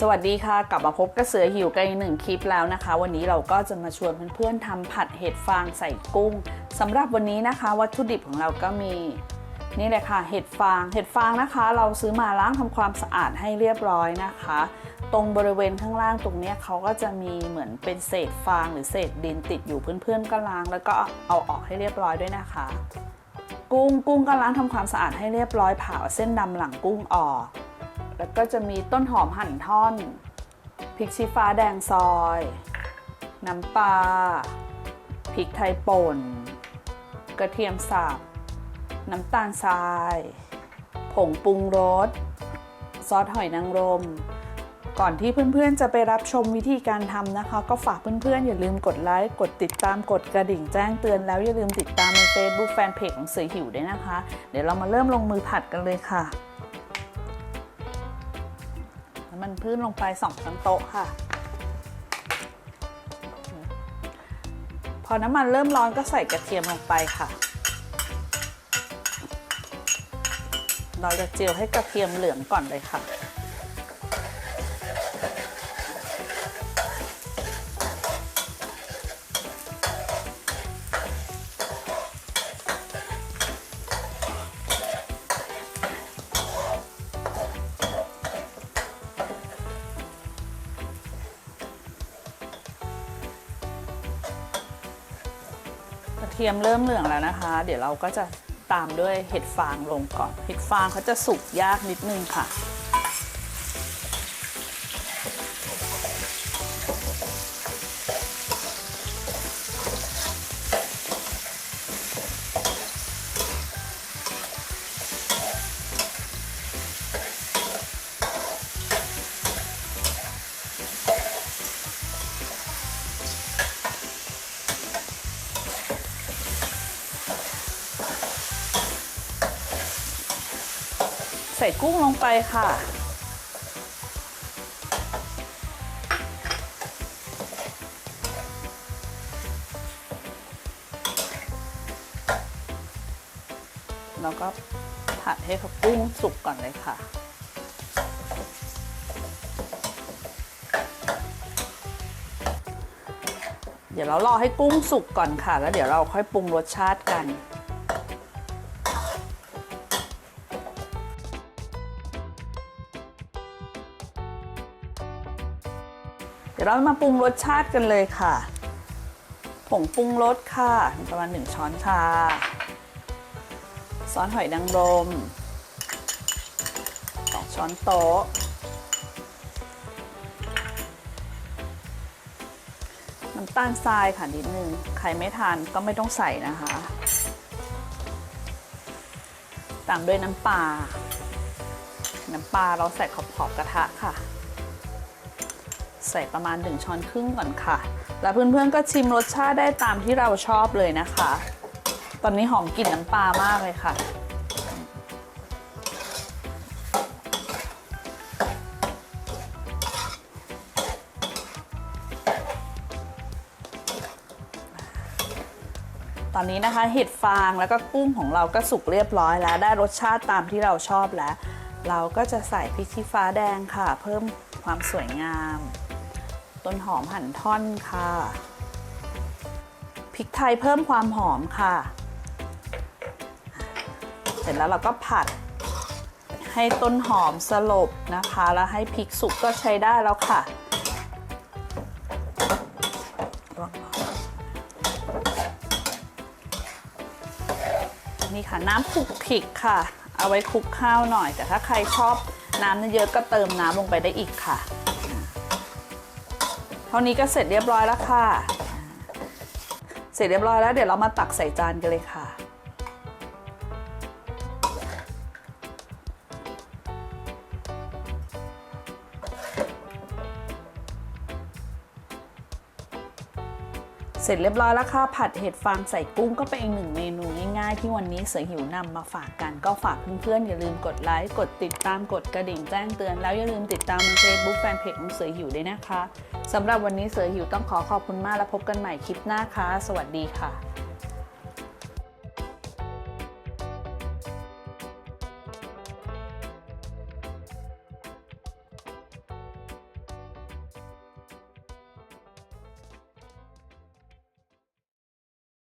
สวัสดีค่ะ กลับมาพบกับเสือหิวกันอีกหนึ่งคลิปแล้วนะคะ วันนี้เราก็จะมาชวนเพื่อนๆทำผัดเห็ดฟางใส่กุ้งสำหรับวันนี้นะคะ วัตถุดิบของเราก็มี นี่เลยค่ะ เห็ดฟางเห็ดฟางนะคะ เราซื้อมาล้างทำความสะอาดให้เรียบร้อยนะคะ ตรงบริเวณข้างล่างตรงนี้เขาก็จะมีเหมือนเป็นเศษฟางหรือเศษดินติดอยู่เพื่อนๆก็ล้าง แล้วก็เอาออกให้เรียบร้อยด้วยนะคะ กุ้งกุ้งก็ล้างทำความสะอาดให้เรียบร้อยผ่าเอาเส้นดำหลังกุ้งออก แล้วก็จะมีต้นหอมหั่นท่อนพริกชี้ฟ้าแดงซอย น้ำปลาพริกไทยป่น กระเทียมสับน้ำตาลทราย ผงปรุงรส ซอสหอยนางรม ก่อนที่เพื่อนๆจะไปรับชมวิธีการทำนะคะ ก็ฝากเพื่อนๆอย่าลืมกดไลค์ กดติดตาม กดกระดิ่งแจ้งเตือนแล้วอย่าลืมติดตามใน Facebook Fanpage ของเสือหิวด้วยนะคะ เดี๋ยวเรามาเริ่มลงมือผัดกันเลยค่ะ มันพื้นลงไปสองช้อนโต๊ะค่ะ พอน้ำมันเริ่มร้อนก็ใส่กระเทียมลงไปค่ะ เราจะเจียวให้กระเทียมเหลืองก่อนเลยค่ะ เทียมเริ่มเหลืองแล้วนะคะ เดี๋ยวเราก็จะตามด้วยเห็ดฟางลงก่อน เห็ดฟางเขาจะสุกยากนิดนึงค่ะ ใส่กุ้งลงไปค่ะ แล้วก็ผัดให้กุ้งสุกก่อนเลยค่ะ เดี๋ยวเรารอให้กุ้งสุกก่อนค่ะ แล้วเดี๋ยวเราค่อยปรุงรสชาติกัน เดี๋ยวเรามาปรุงรสชาติกันเลยค่ะ ผงปรุงรสค่ะ ประมาณ 1 ช้อนชา ซอสหอยนางรม 2 ช้อนโต๊ะ น้ำตาลทรายค่ะนิดนึง ใครไม่ทานก็ไม่ต้องใส่นะคะ ตามด้วยน้ำปลา น้ำปลาเราใส่ขอบขอบๆกระทะค่ะ ใส่ประมาณ 1 ช้อนครึ่งก่อนค่ะ แล้วเพื่อนๆก็ชิมรสชาติได้ตามที่เราชอบเลยนะคะ ตอนนี้หอมกลิ่นน้ำปลามากเลยค่ะ ตอนนี้นะคะเห็ดฟางแล้วก็กุ้งของเราก็สุกเรียบร้อยแล้ว ได้รสชาติตามที่เราชอบแล้ว เราก็จะใส่พริกชี้ฟ้าแดงค่ะ เพิ่มความสวยงาม ต้นหอมหั่นท่อนค่ะพริกไทยเพิ่มความหอมค่ะ เสร็จแล้วเราก็ผัดให้ต้นหอมสลบนะคะ แล้วให้พริกสุกก็ใช้ได้แล้วค่ะนี่ค่ะน้ำคลุกคลิกค่ะ เอาไว้คลุกข้าวหน่อย แต่ถ้าใครชอบน้ำเยอะก็เติมน้ำลงไปได้อีกค่ะ ท่านี้ก็เสร็จเรียบร้อยแล้วค่ะ เสร็จเรียบร้อยแล้วเดี๋ยวเรามาตักใส่จานกันเลยค่ะ เสร็จเรียบร้อยแล้วค่ะ ผัดเห็ดฟางใส่กุ้งก็เป็นอีกหนึ่งเมนูง่ายๆ ที่วันนี้เสือหิวนำมาฝากกันก็ฝากเพื่อนๆ อย่าลืมกดไลค์ กดติดตามกดกระดิ่งแจ้งเตือน แล้วอย่าลืมติดตามเฟซบุ๊กแฟนเพจของเสือหิวด้วยนะคะสำหรับวันนี้เสือหิวต้องขอขอบคุณมากและพบกันใหม่คลิปหน้าค่ะ สวัสดีค่ะ